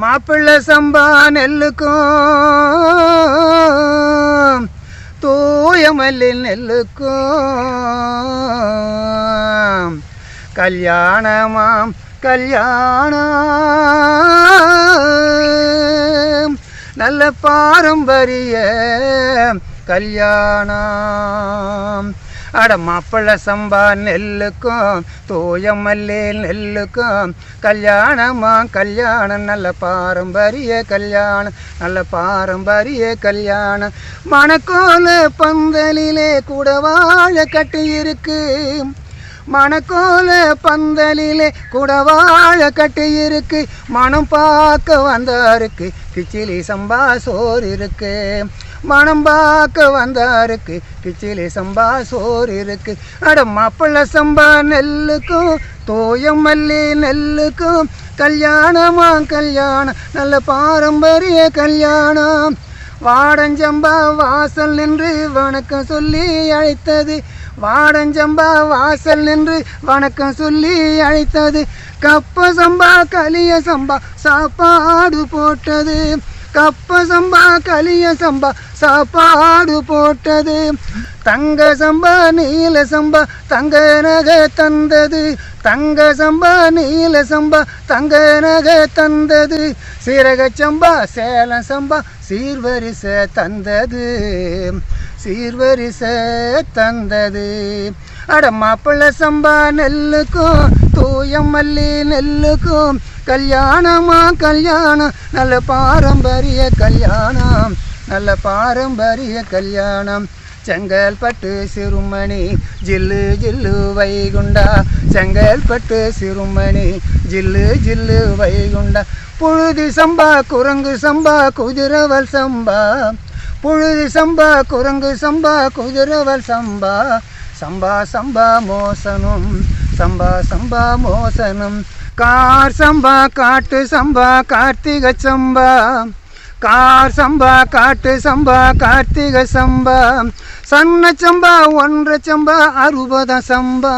மாப்பிள்ளை சம்பா நெல்லுக்கும் தூயமல்லி நெல்லுக்கும். கல்யாணமாம் கல்யாணம். நல்ல பாரம்பரிய கல்யாணம். அட மாப்பிள சம்பா நெல்லுக்கும் தோயமல்லே நெல்லுக்கும் கல்யாணமா? கல்யாணம் நல்ல பாரம்பரிய கல்யாணம் நல்ல பாரம்பரிய கல்யாணம். மணக்கோல பந்தலிலே கூட வாழ கட்டி இருக்கு. மணக்கோல பந்தலிலே கூட வாழ கட்டி இருக்கு. மனம் பார்க்க வந்தாருக்கு கிச்சிலி சம்பா சோறு இருக்கு. மனம் பார்க்க வந்தாருக்கு. கிச்சிலி சம்பா சோறு இருக்கு அட மாப்பிள்ளை சம்பா நெல்லுக்கும் தோயம் மல்லி நெல்லுக்கும். கல்யாணமா கல்யாணம் நல்ல பாரம்பரிய கல்யாணம். வாடஞ்சம்பா வாசல் நின்று வணக்கம் சொல்லி அழைத்தது. வாடஞ்சம்பா வாசல் நின்று வணக்கம் சொல்லி அழைத்தது. கப்ப சம்பா கலிய சம்பா சாப்பாடு போட்டது. கப்ப சம்பா கலிய சம்பா சாப்பாடு போட்டது. தங்க சம்பா நீல சம்பா தங்க நகை தந்தது. தங்க சம்பா நீல சம்பா தங்க நகை தந்தது. சீரக சம்பா சேலம் சம்பா சீர்வரிச தந்தது. சீர்வரிச தந்தது. அட மாப்பிள்ளை சம்பா நெல்லுக்கும் தூய மல்லி நெல்லுக்கும் கல்யாணமா கல்யாணம் நல்ல பாரம்பரிய கல்யாணம் நல்ல பாரம்பரிய கல்யாணம். செங்கல்பட்டு சிறுமணி ஜில்லு ஜில்லு வைகுண்டா. செங்கல்பட்டு சிறுமணி ஜில்லு ஜில்லு வைகுண்டா. புழுதி சம்பா குரங்கு சம்பா குதிரவல் சம்பா. புழுதி சம்பா குரங்கு சம்பா குதிரவல் சம்பா. சம்பா சம்பா மோசனம் சம்பா சம்பா மோசனம். கார் சம்பா காட்டு சம்பா கார்த்திக சம்பா. கார் சம்பா காட்டு சம்பா கார்த்திக சம்பா. சன்ன சம்பா ஒன்றரை சம்பா அறுபதாம் சம்பா.